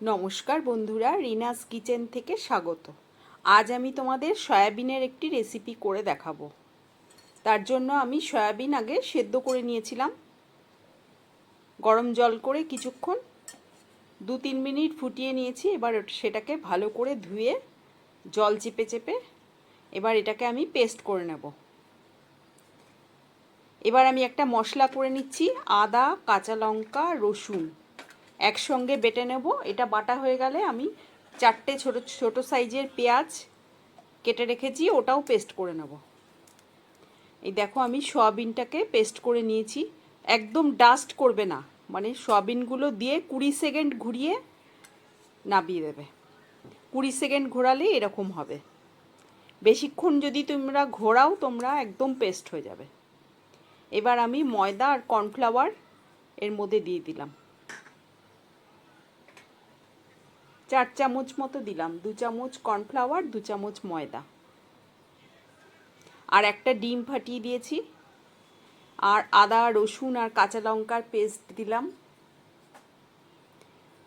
নমস্কার বন্ধুরা, রিনাস কিচেন থেকে স্বাগত। আজ আমি তোমাদের সয়াবিনের একটি রেসিপি করে দেখাবো। তার জন্য আমি সয়াবিন আগে সেদ্ধ করে নিয়েছিলাম। গরম জল করে কিছুক্ষণ, দু তিন মিনিট ফুটিয়ে নিয়েছি, এবার সেটাকে ভালো করে ধুয়ে জল চেপে চেপে এবার এটাকে আমি পেস্ট করে নেব। এবার আমি একটা মশলা করে নিচ্ছি, আদা, কাঁচা লঙ্কা, রসুন। একসঙ্গে বেটে নেব। এটা বাটা হয়ে গেলে আমি চারটে ছোট ছোট সাইজের পেঁয়াজ কেটে রেখেছি, ওটাও পেস্ট করে নেব। এই দেখো আমি সয়াবিনটাকে পেস্ট করে নিয়েছি। একদম ডাস্ট করবে না মানে সয়াবিনগুলো দিয়ে কুড়ি সেকেন্ড ঘুরিয়ে নাবিয়ে দেবে। কুড়ি সেকেন্ড ঘোরালে এরকম হবে। বেশিক্ষণ যদি তোমরা ঘোরাও, তোমরা একদম পেস্ট হয়ে যাবে। এবার আমি ময়দা আর কর্নফ্লাওয়ার এর মধ্যে দিয়ে দিলাম। চার চামচ মতো দিলাম, দু চামচ কর্নফ্লাওয়ার, দু চামচ ময়দা। আর একটা ডিম ফাটিয়ে দিয়েছি। আর আদা, রসুন আর কাঁচা লঙ্কার পেস্ট দিলাম।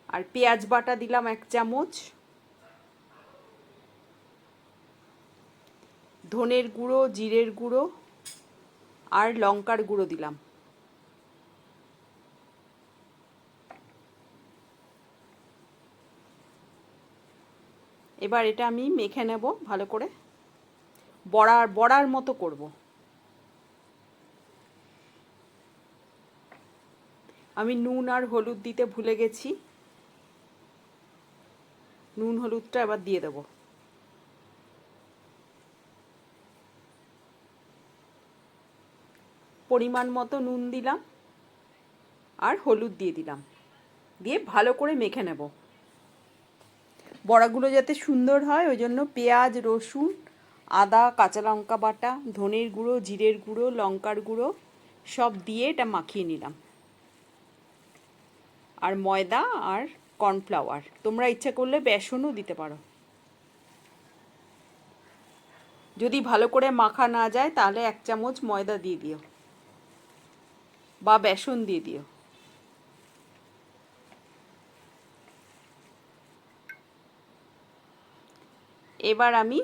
আর পেঁয়াজ বাটা দিলাম এক চামচ। ধনের গুঁড়ো, জিরের গুঁড়ো আর লঙ্কার গুঁড়ো দিলাম। এবার এটা আমি মেখে নেব ভালো করে। বড়ার বড়ার মতো করব। আমি নুন আর হলুদ দিতে ভুলে গেছি। নুন, হলুদটা এবার দিয়ে দেব। পরিমাণ মতো নুন দিলাম আর হলুদ দিয়ে দিলাম। দিয়ে ভালো করে মেখে নেব। বড়াগুলো যাতে সুন্দর হয়, ওই জন্য পেঁয়াজ, রসুন, আদা, কাঁচা লঙ্কা বাটা, ধনের গুঁড়ো, জিরের গুঁড়ো, লঙ্কার গুঁড়ো সব দিয়ে এটা মাখিয়ে নিলাম। আর ময়দা আর কর্নফ্লাওয়ার। তোমরা ইচ্ছা করলে বেসনও দিতে পারো। যদি ভালো করে মাখা না যায়, তাহলে এক চামচ ময়দা দিয়ে দিও। বা বেসন দিয়ে দিও। এবার আমি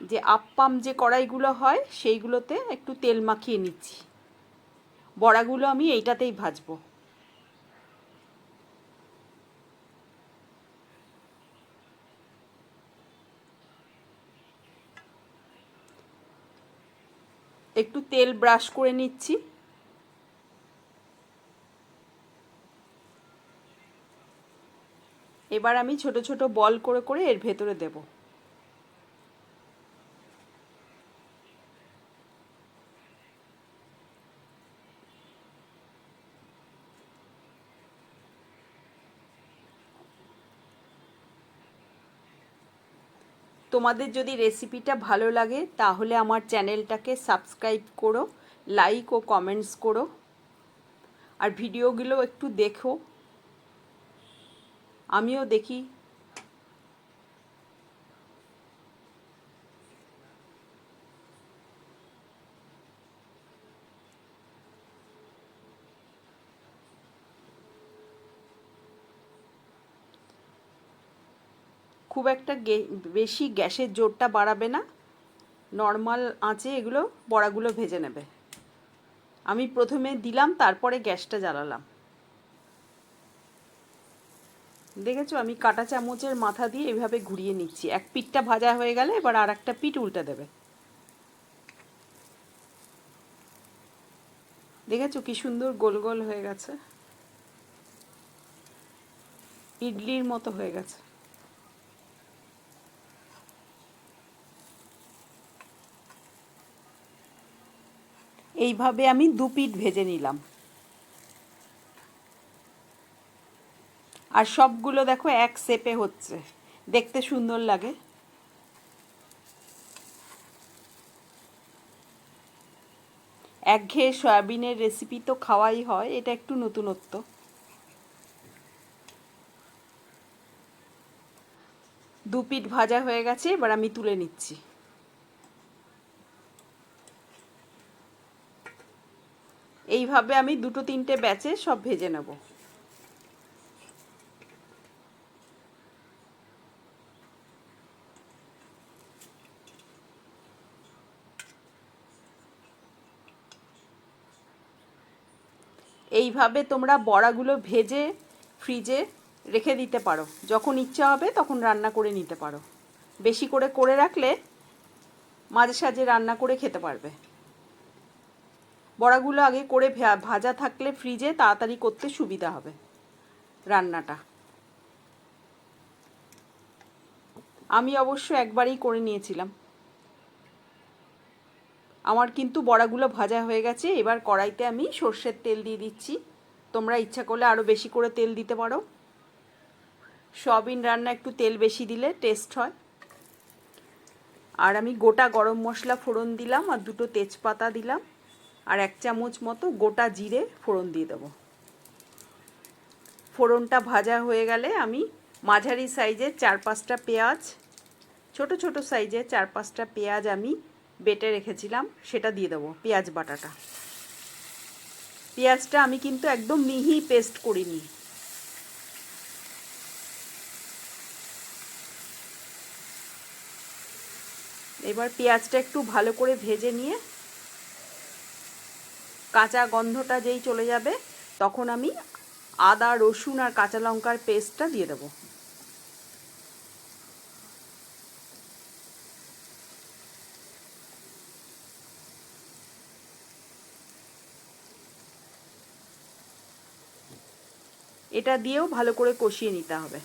যে আপ্পাম যে কড়াইগুলো হয়, সেইগুলোতে একটু তেল মাখিয়ে নিচ্ছি। বড়াগুলো আমি এইটাতেই ভাজবো। একটু তেল ব্রাশ করে নিচ্ছি। এবার আমি ছোট ছোট বল করে করে এর ভেতরে দেবো। তোমাদের যদি রেসিপিটা ভালো লাগে, তাহলে আমার চ্যানেলটাকে সাবস্ক্রাইব করো লাইক ও কমেন্টস করো, আর ভিডিওগুলো একটু দেখো। আমিও দেখি। খুব একটা বেশি গ্যাসের জোরটা বাড়াবে না। নর্মাল আঁচে এগুলো বড়াগুলো ভেজে নেবে। আমি প্রথমে দিলাম, তারপরে গ্যাসটা জ্বালালাম। দেখেছ? আমি কাটা চামচের মাথা দিয়ে এভাবে ঘুরিয়ে নিচ্ছি। এক পিঠটা ভাজা হয়ে গেলে এবার আর একটা পিঠ উল্টে দেবে। দেখেছ? কি সুন্দর গোল গোল হয়ে গেছে। ইডলির মতো হয়ে গেছে। এইভাবে আমি দু পিঠ ভেজে নিলাম। আর সবগুলো দেখো এক সেপে হচ্ছে। দেখতে সুন্দর লাগে। একঘেয়ে সয়াবিনের রেসিপি তো খাওয়াই হয়, এটা একটু নতুনত্ব। দু পিঠ ভাজা হয়ে গেছে, এবার আমি তুলে নিচ্ছি। এইভাবে আমি দুটো তিনটে ব্যাচে সব ভেজে নেব। এইভাবে তোমরা বড়াগুলো ভেজে ফ্রিজে রেখে দিতে পারো। যখন ইচ্ছা হবে তখন রান্না করে নিতে পারো। বেশি করে করে রাখলে মাঝে সাঝে রান্না করে খেতে পারবে। বড়াগুলো আগে করে ভাজা থাকলে ফ্রিজে তাড়াতাড়ি করতে সুবিধা হবে। রান্নাটা। আমি অবশ্য একবারই করে নিয়েছিলাম। আমার কিন্তু বড়াগুলো ভাজা হয়ে গেছে, এবার কড়াইতে আমি সর্ষের তেল দিয়ে দিচ্ছি। তোমরা ইচ্ছা করলে আরও বেশি করে তেল দিতে পারো। সয়াবিন রান্না একটু তেল বেশি দিলে টেস্ট হয়। আর আমি গোটা গরম মশলা ফোড়ন দিলাম আর দুটো তেজপাতা দিলাম। আর এক চামচ মতো গোটা জিরে ফোড়ন দিয়ে দেবো। ফোড়নটা ভাজা হয়ে গেলে আমি মাঝারি সাইজের চার পাঁচটা পেঁয়াজ, ছোট ছোট সাইজের চার পাঁচটা পেঁয়াজ আমি বেটে রেখেছিলাম, সেটা দিয়ে দেবো পেঁয়াজ বাটাটা। পেঁয়াজটা আমি কিন্তু একদম মিহি পেস্ট করিনি। এবার পেঁয়াজটা একটু ভালো করে ভেজে নিয়ে কাঁচা গন্ধটা যেই চলে যাবে, তখন আমি আদা, রসুন আর কাঁচা লঙ্কার পেস্টটা দিয়ে দেবো। এটা দিয়েও ভালো করে কষিয়ে নিতে হবে।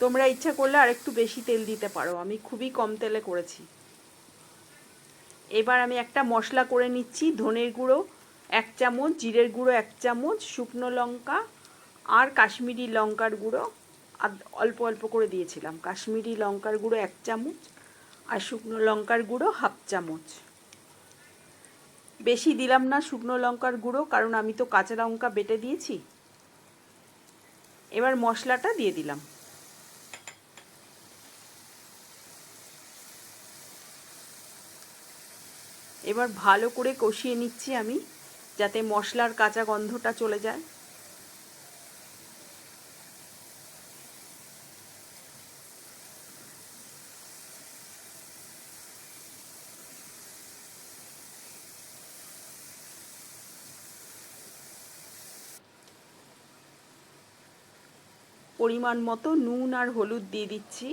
তোমরা ইচ্ছা করলে আরেকটু বেশি তেল দিতে পারো। আমি খুবই কম তেলে করেছি। এবার আমি একটা মশলা করে নিচ্ছি, ধনের গুঁড়ো, এক চামচ, জিরের গুঁড়ো, এক চামচ, শুকনো লঙ্কা আর কাশ্মীরি লঙ্কার গুঁড়ো। আর অল্প অল্প করে দিয়েছিলাম। কাশ্মীরি লঙ্কার গুঁড়ো এক চামচ আর শুকনো লঙ্কার গুঁড়ো হাফ চামচ। বেশি দিলাম না শুকনো লঙ্কার গুঁড়ো, কারণ আমি তো কাঁচা লঙ্কা বেটে দিয়েছি। এবার মশলাটা দিয়ে দিলাম। এবার ভালো করে কষিয়ে নিচ্ছি আমি, যাতে মশলার কাঁচা গন্ধটা চলে যায়। পরিমাণ মতো নুন আর হলুদ দিয়ে দিচ্ছি।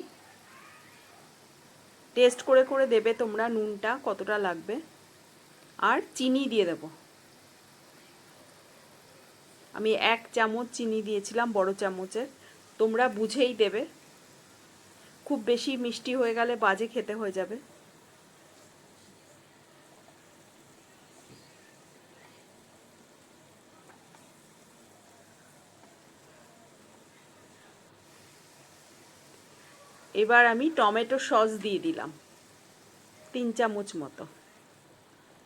টেস্ট করে করে দেবে তোমরা নুনটা কতটা লাগবে। আর চিনি দিয়ে দেব। আমি এক চামচ চিনি দিয়েছিলাম, বড় চামচের। তোমরা বুঝেই দেবে। খুব বেশি মিষ্টি হয়ে গেলে বাজে খেতে হয়ে যাবে। এবার আমি টমেটো সস দিয়ে দিলাম, তিন চামচ মতো।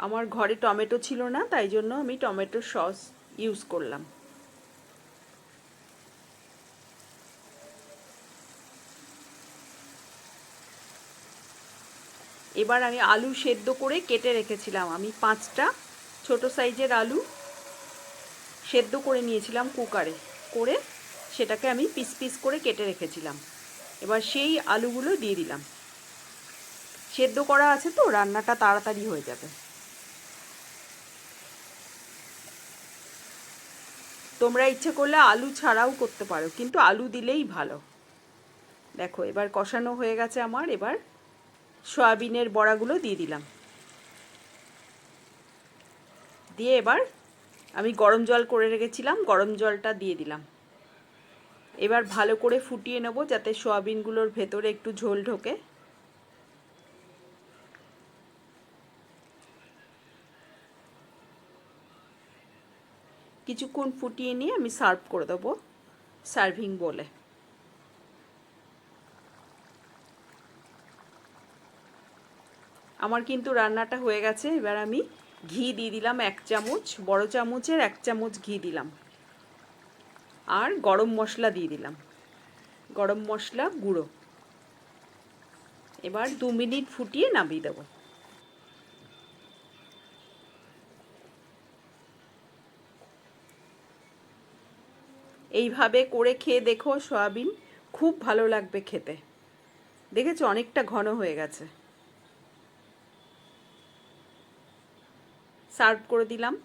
আমার ঘরে টমেটো ছিল না, তাই জন্য আমি টমেটো সস ইউজ করলাম। এবার আমি আলু সেদ্ধ করে কেটে রেখেছিলাম। আমি পাঁচটা ছোট সাইজের আলু সেদ্ধ করে নিয়েছিলাম কুকারে। করে সেটাকে আমি পিস পিস করে কেটে রেখেছিলাম। এবার সেই আলুগুলো দিয়ে দিলাম। সেদ্ধ করা আছে তো, রান্নাটা তাড়াতাড়ি হয়ে যাবে। তোমরা ইচ্ছে করলে আলু ছাড়াও করতে পারো, কিন্তু আলু দিলেই ভালো। দেখো, এবার কষানো হয়ে গেছে আমার, এবার সয়াবিনের বড়াগুলো দিয়ে দিলাম। দিয়ে এবার আমি গরম জল করে রেখেছিলাম, গরম জলটা দিয়ে দিলাম। এবার ভালো করে ফুটিয়ে নেব যাতে সয়াবিনগুলোর ভেতরে একটু ঝোল ঢোকে। কিছুক্ষণ ফুটিয়ে নিয়ে আমি সার্ভ করে দেবো সার্ভিং বলে। আমার কিন্তু রান্নাটা হয়ে গেছে, এবার আমি ঘি দিয়ে দিলাম এক চামচ, বড় চামচের এক চামচ ঘি দিলাম। আর গরম মশলা দিয়ে দিলাম। গরম মশলা গুঁড়ো। এবার দু মিনিট ফুটিয়ে নামিয়ে দেবো। এইভাবে করে খেয়ে দেখো সয়াবিন। খুব ভালো লাগবে খেতে। দেখেছ অনেকটা ঘন হয়ে গেছে। সার্ভ করে দিলাম।